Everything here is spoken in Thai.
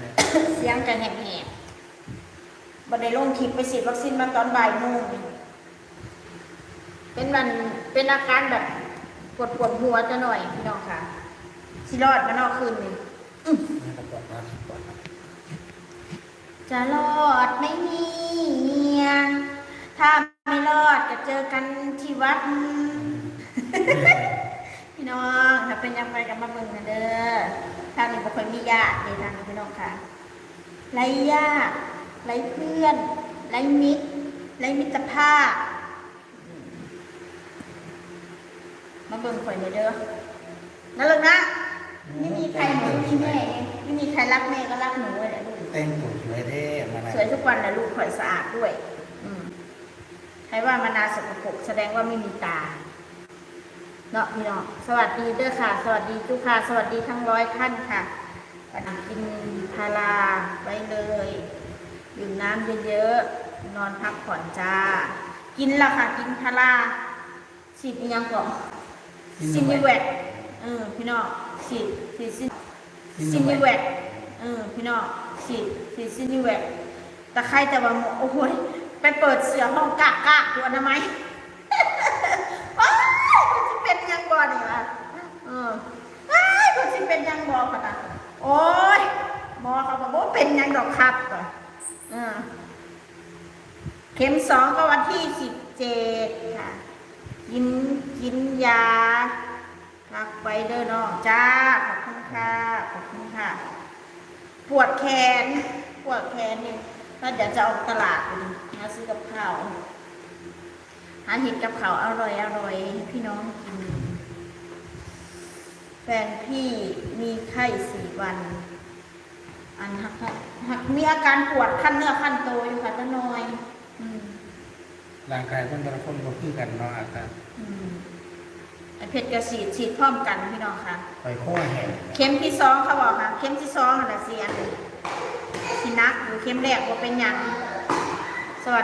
เลยเสียงกันแหบๆบันไดลงคลิปไปฉีดวัคซีนมาตอนบ่ายโมงเป็นมันเป็นอาการแบบปวดปวดหัวจะหน่อยพี่น้องค่ะสิรอดมานอกคืนนี่นี่ก็ปวดนะปวดนะจะรอดไหม่เนี่ยถ้าไม่รอดจะเจอกันที่วัด พี่น้อง ถ้าเป็นยังไงกันมาเบิ่งกันเด้อ ทางนี้บ่ค่อยมีญาติในทางนี้พี่น้องค่ะไรญาติไรเพื่อนไรมิตรไรมิตรภาพอืมมาเบิ่งข่อยหน่อยเด้อนั่นเลยนะไม่มีใครเหมือนลูกที่แม่เองไม่มีใครรักแม่ก็รักหนูเลยแหละลูกเต้นตัวสวยเท่มานะสวยทุกวันนะลูกข่อยสะอาดด้วย อืมใครว่ามานาสกปรกแสดงว่าไม่มีตา เนาะพี่น้องสวัสดีเด้อค่ะ สวัสดีทุกค่ะ สวัสดีทั้งร้อยท่านค่ะวันนี้กินพาราไว้เลยดื่มน้ำเยอะๆนอนพักผ่อนจ้า กินแล้วค่ะ กินพาราฉีดอีกอยังก่อนซินิเวตเออพี่น้องฉีดฉีดซินซินิเวตเออพี่น้องฉีดฉีดซินิเวตแต่ใครแต่ว่าโอ้โหยไปเปิดเสือห้องกากกากตัวนะไหม ว้ายมันจะเป็นยังบอนี่วะเออว้ายมันจะ เป็นยังบอขนาดโอ้ยหมอเขาบอกว่าเป็นยังดอกครับก่อนเข็มสองก็วันที่สิบเจ็ดค่ะ กินกินยาพักไปเด้อน้องจ้า ขอบคุณค่ะ ขอบคุณค่ะ ปวดแขน ปวดแขนนี่ถ้าเดี๋ยวจะออกตลาดดูหาซื้อกับข้าว หาเห็ดกับข้าวอร่อยอร่อยพี่น้องกิน แฟนพี่มีไข้สี่วัน อันหักหักมีอาการปวดขั้นเนื้อขั้นตัวอยู่ค่ะตาน้อย อืมร่างกายคนแต่ละคนก็คือกันเนาะอาการอืมไอเพชรกระสีดฉีดพร้อมกันพี่น้องค่ะ ไปข้อแห้งเข็มที่สองเขาบอกค่ะ เข็มที่สองอะไรเสียนสินักหรือเข็มแรกว่าเป็นหยัง